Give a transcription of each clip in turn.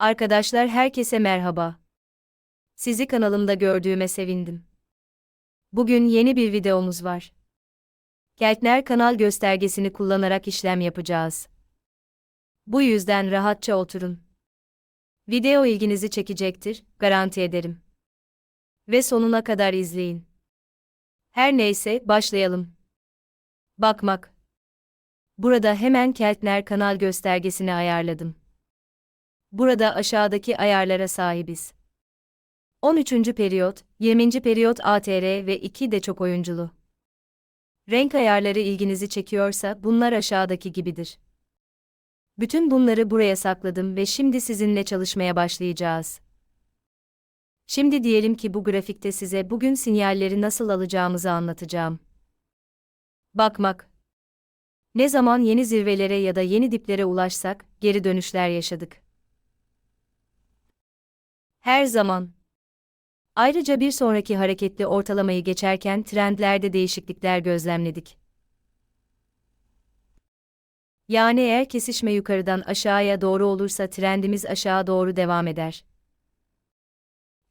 Arkadaşlar herkese merhaba. Sizi kanalımda gördüğüme sevindim. Bugün yeni bir videomuz var. Keltner kanal göstergesini kullanarak işlem yapacağız. Bu yüzden rahatça oturun. Video ilginizi çekecektir, garanti ederim. Ve sonuna kadar izleyin. Her neyse, başlayalım. Bakmak. Burada hemen Keltner kanal göstergesini ayarladım. Burada aşağıdaki ayarlara sahibiz. 13. periyot, 20. periyot ATR ve 2 de çok oyunculu. Renk ayarları ilginizi çekiyorsa bunlar aşağıdaki gibidir. Bütün bunları buraya sakladım ve şimdi sizinle çalışmaya başlayacağız. Şimdi diyelim ki bu grafikte size bugün sinyalleri nasıl alacağımızı anlatacağım. Bakmak. Ne zaman yeni zirvelere ya da yeni diplere ulaşsak, geri dönüşler yaşadık. Her zaman. Ayrıca bir sonraki hareketli ortalamayı geçerken trendlerde değişiklikler gözlemledik. Yani eğer kesişme yukarıdan aşağıya doğru olursa trendimiz aşağı doğru devam eder.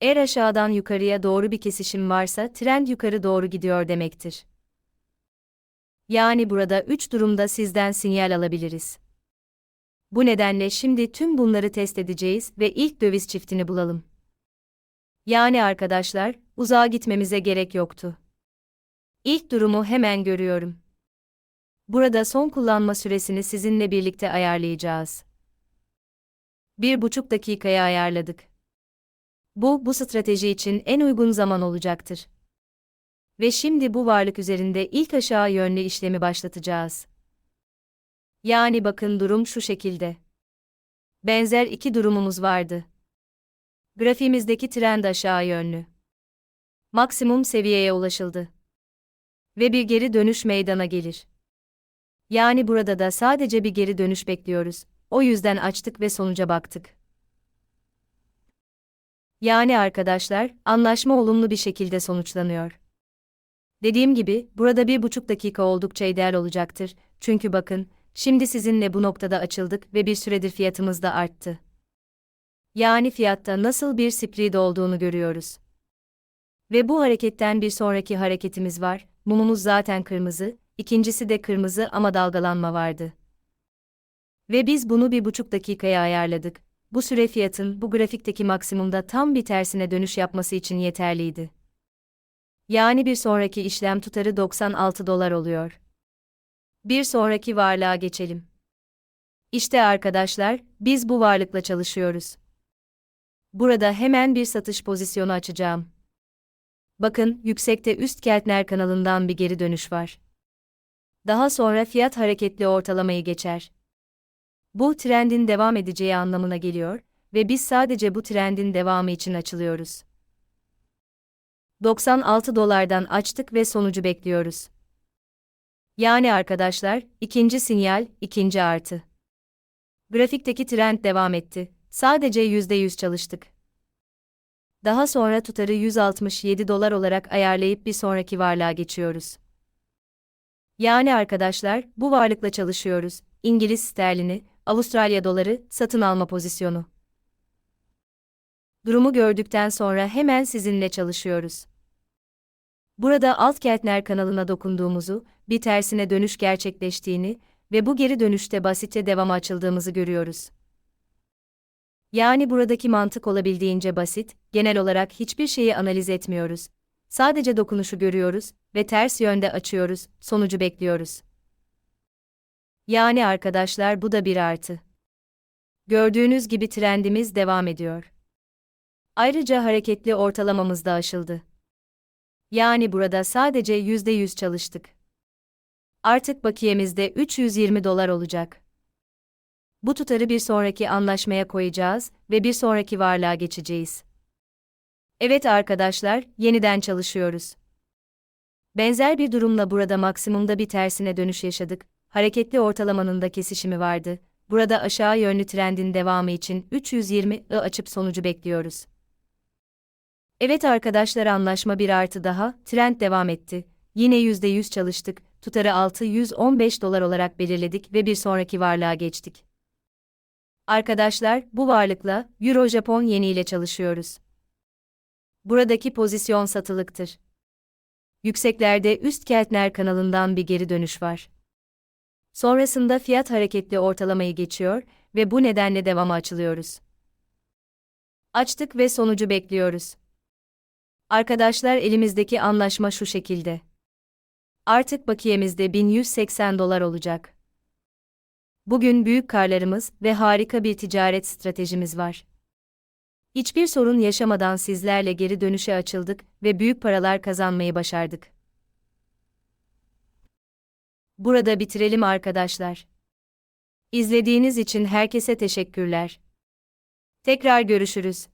Eğer aşağıdan yukarıya doğru bir kesişim varsa trend yukarı doğru gidiyor demektir. Yani burada üç durumda sizden sinyal alabiliriz. Bu nedenle şimdi tüm bunları test edeceğiz ve ilk döviz çiftini bulalım. Yani arkadaşlar, uzağa gitmemize gerek yoktu. İlk durumu hemen görüyorum. Burada son kullanma süresini sizinle birlikte ayarlayacağız. Bir buçuk dakikaya ayarladık. Bu, bu strateji için en uygun zaman olacaktır. Ve şimdi bu varlık üzerinde ilk aşağı yönlü işlemi başlatacağız. Yani bakın durum şu şekilde. Benzer iki durumumuz vardı. Grafiğimizdeki trend aşağı yönlü. Maksimum seviyeye ulaşıldı. Ve bir geri dönüş meydana gelir. Yani burada da sadece bir geri dönüş bekliyoruz. O yüzden açtık ve sonuca baktık. Yani arkadaşlar, anlaşma olumlu bir şekilde sonuçlanıyor. Dediğim gibi, burada bir buçuk dakika oldukça ideal olacaktır. Çünkü bakın, şimdi sizinle bu noktada açıldık ve bir süredir fiyatımız da arttı. Yani fiyatta nasıl bir spread olduğunu görüyoruz. Ve bu hareketten bir sonraki hareketimiz var, mumumuz zaten kırmızı, ikincisi de kırmızı ama dalgalanma vardı. Ve biz bunu bir buçuk dakikaya ayarladık. Bu süre fiyatın bu grafikteki maksimumda tam bir tersine dönüş yapması için yeterliydi. Yani bir sonraki işlem tutarı 96 dolar oluyor. Bir sonraki varlığa geçelim. İşte arkadaşlar, biz bu varlıkla çalışıyoruz. Burada hemen bir satış pozisyonu açacağım. Bakın, yüksekte üst Keltner kanalından bir geri dönüş var. Daha sonra fiyat hareketli ortalamayı geçer. Bu trendin devam edeceği anlamına geliyor ve biz sadece bu trendin devamı için açılıyoruz. 96 dolardan açtık ve sonucu bekliyoruz. Yani arkadaşlar, ikinci sinyal, ikinci artı. Grafikteki trend devam etti. Sadece %100 çalıştık. Daha sonra tutarı 167 dolar olarak ayarlayıp bir sonraki varlığa geçiyoruz. Yani arkadaşlar, bu varlıkla çalışıyoruz. İngiliz sterlini, Avustralya doları, satın alma pozisyonu. Durumu gördükten sonra hemen sizinle çalışıyoruz. Burada Alt Keltner kanalına dokunduğumuzu, bir tersine dönüş gerçekleştiğini ve bu geri dönüşte basitçe devama açıldığımızı görüyoruz. Yani buradaki mantık olabildiğince basit, genel olarak hiçbir şeyi analiz etmiyoruz. Sadece dokunuşu görüyoruz ve ters yönde açıyoruz, sonucu bekliyoruz. Yani arkadaşlar bu da bir artı. Gördüğünüz gibi trendimiz devam ediyor. Ayrıca hareketli ortalamamız da aşıldı. Yani burada sadece %100 çalıştık. Artık bakiyemizde 320 dolar olacak. Bu tutarı bir sonraki anlaşmaya koyacağız ve bir sonraki varlığa geçeceğiz. Evet arkadaşlar, yeniden çalışıyoruz. Benzer bir durumla burada maksimumda bir tersine dönüş yaşadık. Hareketli ortalamanın da kesişimi vardı. Burada aşağı yönlü trendin devamı için 320'ı açıp sonucu bekliyoruz. Evet arkadaşlar anlaşma bir artı daha, trend devam etti. Yine %100 çalıştık, tutarı 615 dolar olarak belirledik ve bir sonraki varlığa geçtik. Arkadaşlar, bu varlıkla Euro Japon yeni ile çalışıyoruz. Buradaki pozisyon satılıktır. Yükseklerde üst Keltner kanalından bir geri dönüş var. Sonrasında fiyat hareketli ortalamayı geçiyor ve bu nedenle devama açılıyoruz. Açtık ve sonucu bekliyoruz. Arkadaşlar elimizdeki anlaşma şu şekilde. Artık bakiyemizde 1180 dolar olacak. Bugün büyük karlarımız ve harika bir ticaret stratejimiz var. Hiçbir sorun yaşamadan sizlerle geri dönüşe açıldık ve büyük paralar kazanmayı başardık. Burada bitirelim arkadaşlar. İzlediğiniz için herkese teşekkürler. Tekrar görüşürüz.